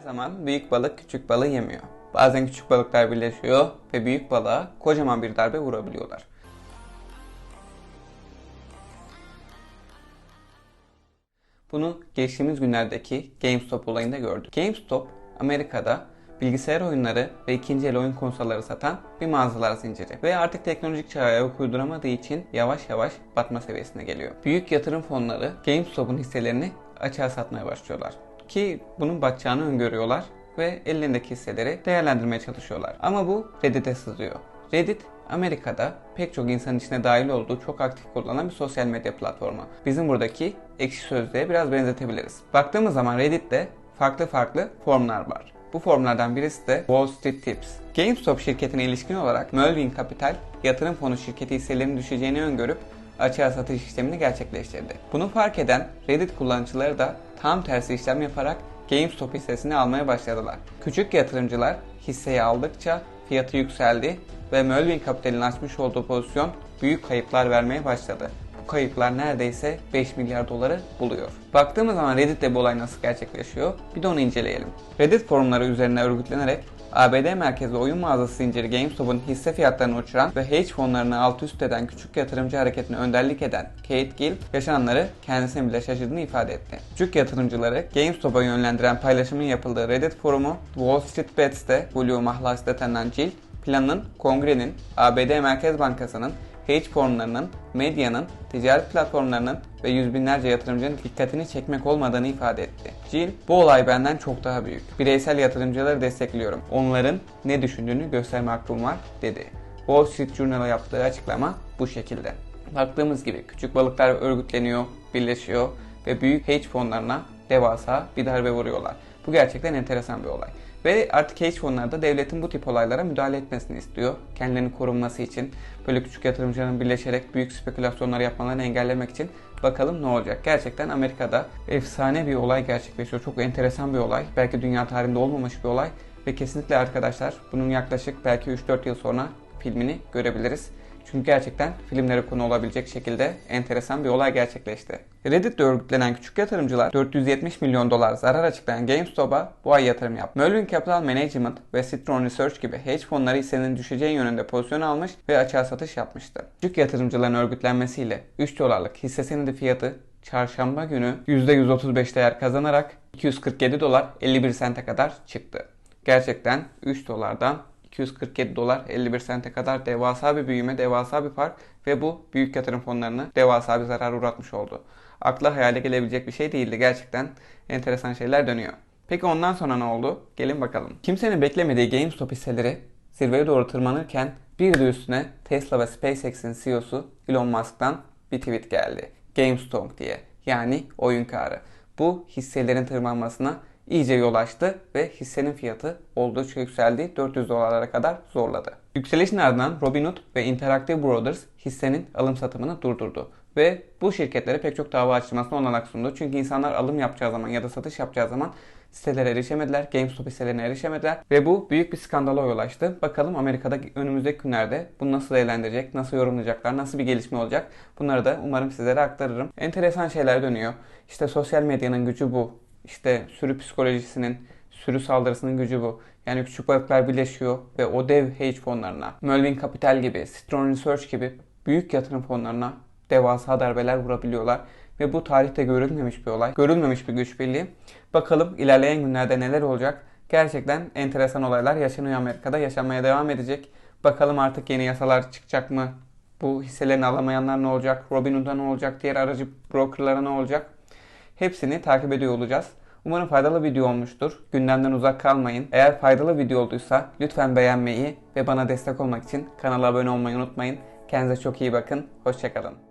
zaman büyük balık küçük balığı yemiyor. Bazen küçük balıklar birleşiyor ve büyük balığa kocaman bir darbe vurabiliyorlar. Bunu geçtiğimiz günlerdeki GameStop olayında gördük. GameStop Amerika'da bilgisayar oyunları ve ikinci el oyun konsolları satan bir mağazalar zinciri. Ve artık teknolojik çağa ayak uyduramadığı için yavaş yavaş batma seviyesine geliyor. Büyük yatırım fonları GameStop'un hisselerini açığa satmaya başlıyorlar. Ki bunun batacağını öngörüyorlar ve elindeki hisseleri değerlendirmeye çalışıyorlar. Ama bu Reddit'e sızıyor. Reddit Amerika'da pek çok insan içine dahil olduğu çok aktif kullanılan bir sosyal medya platformu. Bizim buradaki ekşi sözlüğe biraz benzetebiliriz. Baktığımız zaman Reddit'te farklı farklı formlar var. Bu formlardan birisi de Wall Street Tips. GameStop şirketine ilişkin olarak Melvin Capital yatırım fonu şirketi hisselerinin düşeceğini öngörüp açığa satış işlemini gerçekleştirdi. Bunu fark eden Reddit kullanıcıları da tam tersi işlem yaparak GameStop hissesini almaya başladılar. Küçük yatırımcılar hisseyi aldıkça fiyatı yükseldi ve Melvin Capital'in açmış olduğu pozisyon büyük kayıplar vermeye başladı. Kayıplar neredeyse 5 milyar doları buluyor. Baktığımız zaman Reddit'te bu olay nasıl gerçekleşiyor? Bir de onu inceleyelim. Reddit forumları üzerine örgütlenerek ABD merkezli oyun mağazası zinciri GameStop'un hisse fiyatlarını uçuran ve hedge fonlarını alt üst eden küçük yatırımcı hareketine önderlik eden Kate Gill yaşananları kendisine bile şaşırdığını ifade etti. Küçük yatırımcıları GameStop'a yönlendiren paylaşımın yapıldığı Reddit forumu Wall Street Bets'te Blue Mahlas detanen Jill planın kongrenin, ABD Merkez Bankası'nın, hedge fonlarının, medyanın, ticaret platformlarının ve yüz binlerce yatırımcının dikkatini çekmek olmadığını ifade etti. Jill, bu olay benden çok daha büyük. Bireysel yatırımcıları destekliyorum. Onların ne düşündüğünü gösterme hakkım var, dedi. Wall Street Journal'a yaptığı açıklama bu şekilde. Baktığımız gibi küçük balıklar örgütleniyor, birleşiyor ve büyük hedge fonlarına devasa bir darbe vuruyorlar. Bu gerçekten enteresan bir olay. Ve artık hedge fonlarda devletin bu tip olaylara müdahale etmesini istiyor. Kendilerini korunması için, böyle küçük yatırımcıların birleşerek büyük spekülasyonlar yapmalarını engellemek için bakalım ne olacak. Gerçekten Amerika'da efsane bir olay gerçekleşiyor. Çok enteresan bir olay. Belki dünya tarihinde olmamış bir olay. Ve kesinlikle arkadaşlar bunun yaklaşık belki 3-4 yıl sonra filmini görebiliriz. Çünkü gerçekten filmlere konu olabilecek şekilde enteresan bir olay gerçekleşti. Reddit'te örgütlenen küçük yatırımcılar 470 milyon dolar zarar açıklayan GameStop'a bu ay yatırım yaptı. Merlin Capital Management ve Citron Research gibi hedge fonları hissenin düşeceği yönünde pozisyon almış ve açığa satış yapmıştı. Küçük yatırımcıların örgütlenmesiyle 3 dolarlık hisse senedi fiyatı çarşamba günü %135 değer kazanarak 247 dolar 51 sente kadar çıktı. Gerçekten 3 dolardan 247 dolar 51 sente kadar devasa bir büyüme, devasa bir fark ve bu büyük yatırım fonlarını devasa bir zarar uğratmış oldu. Akla hayale gelebilecek bir şey değildi. Gerçekten enteresan şeyler dönüyor. Peki ondan sonra ne oldu? Gelin bakalım. Kimsenin beklemediği GameStop hisseleri zirveye doğru tırmanırken bir de üstüne Tesla ve SpaceX'in CEO'su Elon Musk'tan bir tweet geldi. GameStop diye. Yani oyun karı. Bu hisselerin tırmanmasına iyice yol açtı ve hissenin fiyatı oldukça yükseldi 400 dolarlara kadar zorladı. Yükselişin ardından Robinhood ve Interactive Brothers hissenin alım satımını durdurdu. Ve bu şirketlere pek çok dava açılmasına olanak sundu. Çünkü insanlar alım yapacağı zaman ya da satış yapacağı zaman sitelere erişemediler, GameStop hisselerine erişemediler ve bu büyük bir skandala yol açtı. Bakalım Amerika'da önümüzdeki günlerde bunu nasıl değerlendirecek, nasıl yorumlayacaklar, nasıl bir gelişme olacak bunları da umarım sizlere aktarırım. Enteresan şeyler dönüyor. İşte sosyal medyanın gücü bu. İşte sürü psikolojisinin, sürü saldırısının gücü bu. Yani küçük balıklar birleşiyor ve o dev hedge fonlarına, Melvin Capital gibi, Citron Research gibi büyük yatırım fonlarına devasa darbeler vurabiliyorlar. Ve bu tarihte görülmemiş bir olay, görülmemiş bir güç birliği. Bakalım ilerleyen günlerde neler olacak? Gerçekten enteresan olaylar yaşanıyor Amerika'da, yaşanmaya devam edecek. Bakalım artık yeni yasalar çıkacak mı? Bu hisselerini alamayanlar ne olacak? Robinhood'a ne olacak? Diğer aracı brokerlara ne olacak? Hepsini takip ediyor olacağız. Umarım faydalı video olmuştur. Gündemden uzak kalmayın. Eğer faydalı video olduysa lütfen beğenmeyi ve bana destek olmak için kanala abone olmayı unutmayın. Kendinize çok iyi bakın. Hoşçakalın.